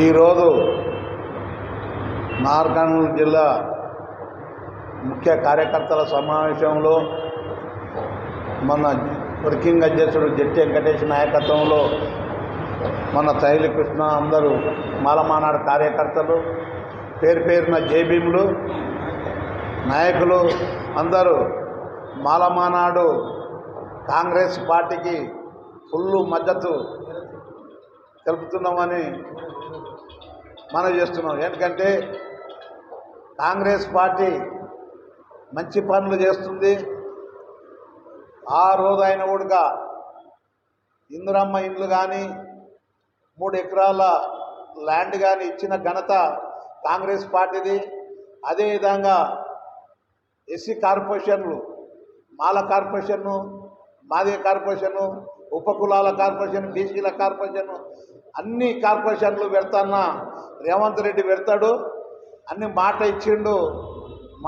ఈరోజు నార్కర్నూలు జిల్లా ముఖ్య కార్యకర్తల సమావేశంలో మన వర్కింగ్ అధ్యక్షుడు జట్టి వెంకటేష్ నాయకత్వంలో మన తైలి కృష్ణ అందరూ మాలమానాడు కార్యకర్తలు పేరు పేరున జేబీములు నాయకులు అందరూ మాలమానాడు కాంగ్రెస్ పార్టీకి ఫుల్ మద్దతు తెలుపుతున్నామని మనం చేస్తున్నాం. ఎందుకంటే కాంగ్రెస్ పార్టీ మంచి పనులు చేస్తుంది. ఆ రోజు అయిన కూడా ఇందిరమ్మ ఇండ్లు కానీ మూడు ఎకరాల ల్యాండ్ కానీ ఇచ్చిన ఘనత కాంగ్రెస్ పార్టీది. అదేవిధంగా ఎస్సీ కార్పొరేషన్లు మాల కార్పొరేషన్ను మాదే కార్పొరేషను ఉపకులాల కార్పొరేషన్ బీసీల కార్పొరేషన్ అన్ని కార్పొరేషన్లు పెడతాన్నా రేవంత్ రెడ్డి పెడతాడు అన్ని మాట ఇచ్చిండు.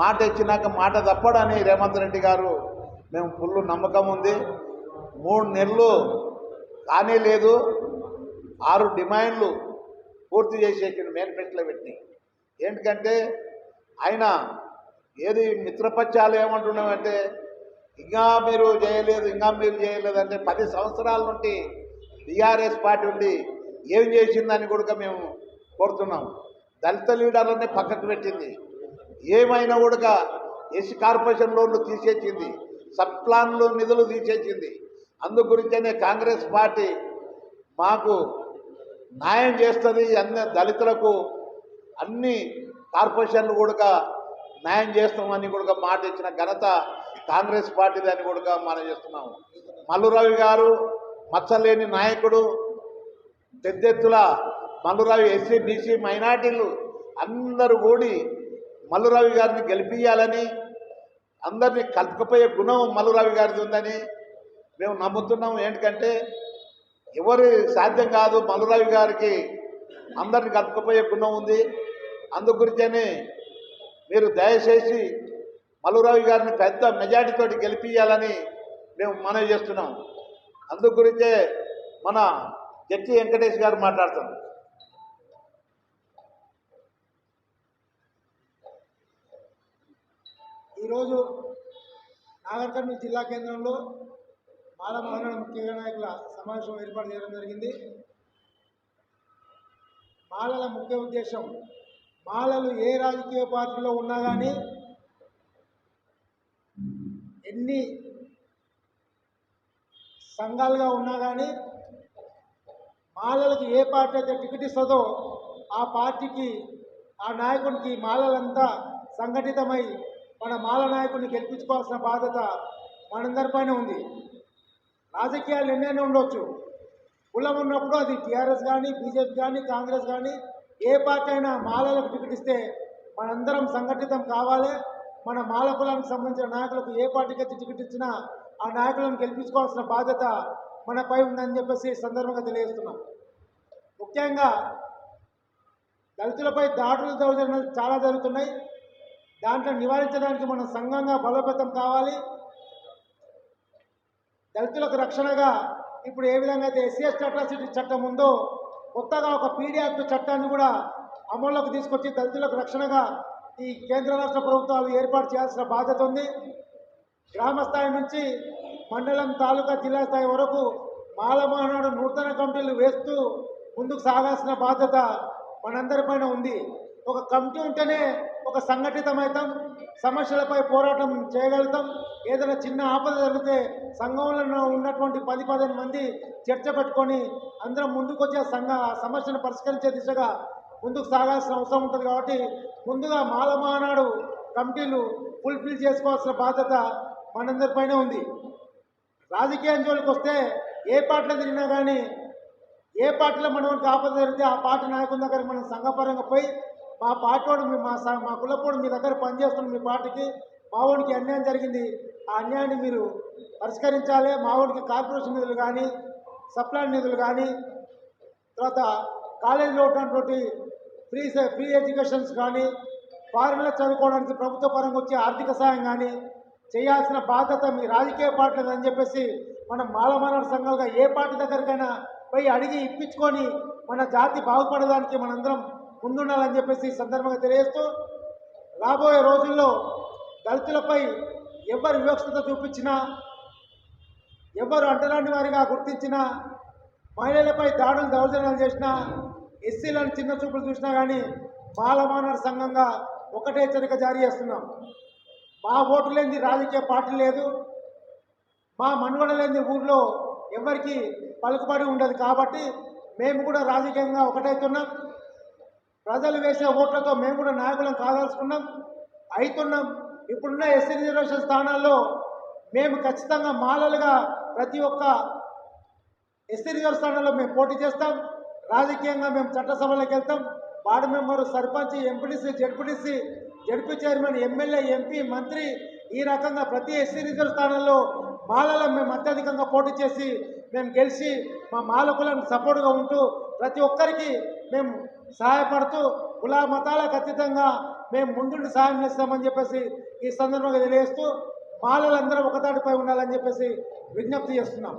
మాట ఇచ్చినాక మాట తప్పడని రేవంత్ రెడ్డి గారు. మేము ఫుల్ నమ్మకం ఉంది. మూడు నెలలు కానీ లేదు ఆరు డిమాండ్లు పూర్తి చేసేసిన మేనిఫెస్టోలో పెట్టి ఏంటంటే ఆయన ఏది మిత్రపక్షాలు ఏమంటున్నామంటే ఇంకా మీరు చేయలేదు ఇంకా మీరు చేయలేదు అంటే పది సంవత్సరాల నుండి బీఆర్ఎస్ పార్టీ ఉండి ఏం చేసిందని కూడా మేము కోరుతున్నాం. దళిత లీడర్లని పక్కకు పెట్టింది. ఏమైనా కూడా ఎస్సీ కార్పొరేషన్ లోన్లు తీసేసింది. సబ్ ప్లాన్లు నిధులు తీసేసింది. అందు గురించనే కాంగ్రెస్ పార్టీ మాకు న్యాయం చేస్తుంది అన్ని దళితులకు అన్ని కార్పొరేషన్లు కూడా న్యాయం చేస్తామని కూడా మాట ఇచ్చిన ఘనత కాంగ్రెస్ పార్టీది అని కూడా మనం చేస్తున్నాము. మల్లురవి గారు మచ్చలేని నాయకుడు పెద్దెత్తుల మల్లురవి ఎస్సీ బీసీ మైనార్టీలు అందరూ కూడి మల్లురవి గారిని గెలిపించాలని అందరినీ కలుపుకపోయే గుణం మల్లురవి గారిది ఉందని మేము నమ్ముతున్నాం. ఏంటంటే ఎవరి సాధ్యం కాదు మల్లురవి గారికి అందరిని కలుపుకపోయే గుణం ఉంది. అందుగురించని మీరు దయచేసి మల్లురావు గారిని పెద్ద మెజార్టీతో గెలిపించాలని మేము మనవి చేస్తున్నాం. అందు గురించే మన జట్టి వెంకటేష్ గారు మాట్లాడుతున్నారు. ఈరోజు నాగర్ కర్నూలు జిల్లా కేంద్రంలో మాల మహారాణ ముఖ్య నాయకుల సమావేశం ఏర్పాటు చేయడం జరిగింది. మాలల ముఖ్య ఉద్దేశం మాలలు ఏ రాజకీయ పార్టీలో ఉన్నా కానీ ఎన్ని సంఘాలుగా ఉన్నా కానీ మాలలకు ఏ పార్టీ అయితే టికెట్ ఇస్తుందో ఆ పార్టీకి ఆ నాయకునికి మాలలంతా సంఘటితమై మన మాల నాయకుడిని గెలిపించుకోవాల్సిన బాధ్యత మనందరిపైన ఉంది. రాజకీయాలు ఎన్నైనా ఉండొచ్చు. కులం ఉన్నప్పుడు అది టీఆర్ఎస్ కానీ బీజేపీ కానీ కాంగ్రెస్ కానీ ఏ పార్టీ అయినా మాలలకు టికెట్ ఇస్తే మనందరం సంఘటితం కావాలి. మన మాల కులానికి సంబంధించిన నాయకులకు ఏ పార్టీకి అయితే టికెట్ ఇచ్చినా ఆ నాయకులను గెలిపించుకోవాల్సిన బాధ్యత మనపై ఉందని చెప్పేసి సందర్భంగా తెలియజేస్తున్నాం. ముఖ్యంగా దళితులపై దాడులు దౌర్జన్యాలు చాలా జరుగుతున్నాయి. దాంట్లో నివారించడానికి మనం సంఘంగా బలోపేతం కావాలి. దళితులకు రక్షణగా ఇప్పుడు ఏ విధంగా అయితే ఎస్సీ ఎస్టీ అట్రాసిటీ చట్టం ఉందో కొత్తగా ఒక పీడీ యాక్ట్ చట్టాన్ని కూడా అమల్లోకి తీసుకొచ్చి దళితులకు రక్షణగా ఈ కేంద్ర రాష్ట్ర ప్రభుత్వాలు ఏర్పాటు చేయాల్సిన బాధ్యత ఉంది. గ్రామ స్థాయి నుంచి మండలం తాలూకా జిల్లా స్థాయి వరకు మాలమహనాడు నూతన కమిటీలు వేస్తూ ముందుకు సాగాల్సిన బాధ్యత మనందరిపైన ఉంది. ఒక కమిటీ ఉంటేనే ఒక సంఘటితమవుతాం సమస్యలపై పోరాటం చేయగలుగుతాం. ఏదైనా చిన్న ఆపద జరిగితే సంఘంలో ఉన్నటువంటి పది పదిహేను మంది చర్చ పెట్టుకొని అందరం ముందుకొచ్చే సంఘ ఆ సమస్యను పరిష్కరించే దిశగా ముందుకు సాగాల్సిన అవసరం ఉంటుంది కాబట్టి ముందుగా మాల మహానాడు కమిటీలు ఫుల్ఫిల్ చేసుకోవాల్సిన బాధ్యత మనందరిపైన ఉంది. రాజకీయం జోలికి వస్తే ఏ పార్టీలో తిరిగినా కానీ ఏ పార్టీలో మనకి ఆపద జరిగితే ఆ పార్టీ నాయకుల దగ్గర మనం సంఘపరంగా పోయి మా పార్టీ మీ మా స- మా కులపోడు మీ దగ్గర పనిచేస్తున్న మీ పార్టీకి మావుడికి అన్యాయం జరిగింది. ఆ అన్యాయాన్ని మీరు పరిష్కరించాలి. మావుడికి కార్పొరేషన్ నిధులు కానీ సప్లై నిధులు కానీ తర్వాత కాలేజీలో ఉన్నటువంటి ఫ్రీ ఫ్రీ ఎడ్యుకేషన్స్ కానీ ఫారెన్లో చదువుకోవడానికి ప్రభుత్వ పరంగా వచ్చే ఆర్థిక సాయం కానీ చేయాల్సిన బాధ్యత మీ రాజకీయ పార్టీ అని చెప్పేసి మనం మాలమానవ సంఘాలుగా ఏ పార్టీ దగ్గరికైనా పోయి అడిగి ఇప్పించుకొని మన జాతి బాగుపడడానికి మనందరం ముందుండాలని చెప్పేసి ఈ సందర్భంగా తెలియజేస్తూ రాబోయే రోజుల్లో దళితులపై ఎవరు వివక్షత చూపించినా ఎవరు అంటరాని వారిగా గుర్తించినా మహిళలపై దాడులు దౌర్జన్యాలు చేసినా ఎస్సీలను చిన్న చూపులు చూసినా కానీ బాలమానవ సంఘంగా ఒకటే హెచ్చరిక జారీ చేస్తున్నాం. మా ఓటు లేని రాజకీయ పార్టీ లేదు. మా మనుగడ లేని ఊర్లో ఎవరికి పలుకుబడి ఉండదు కాబట్టి మేము కూడా రాజకీయంగా ఒకటైతున్నాం. ప్రజలు వేసే ఓట్లతో మేము కూడా నాయకులను కావాల్సుకున్నాం. అవుతున్నాం ఇప్పుడున్న ఎస్సీ రిజర్వేషన్ స్థానాల్లో మేము ఖచ్చితంగా మాలలుగా ప్రతి ఒక్క ఎస్సీ రిజర్వ్ స్థానంలో మేము పోటీ చేస్తాం. రాజకీయంగా మేము చట్టసభలోకి వెళ్తాం. Ward member sarpanch MPTC ZPTC ZP chairman MLA MP మంత్రి ఈ రకంగా ప్రతి ఎస్సీ రిజర్వ్ స్థానంలో మాలలో మేము అత్యధికంగా పోటీ చేసి మేము గెలిచి మా మాలకులను సపోర్ట్గా ఉంటూ ప్రతి ఒక్కరికి మేము సహాయపడుతూ కులా మతాలకు అతీతంగా మేము ముందుండి సహాయం చేస్తామని చెప్పేసి ఈ సందర్భంగా తెలియజేస్తూ బాలలందరూ ఒకదాటిపై ఉండాలని చెప్పేసి విజ్ఞప్తి చేస్తున్నాం.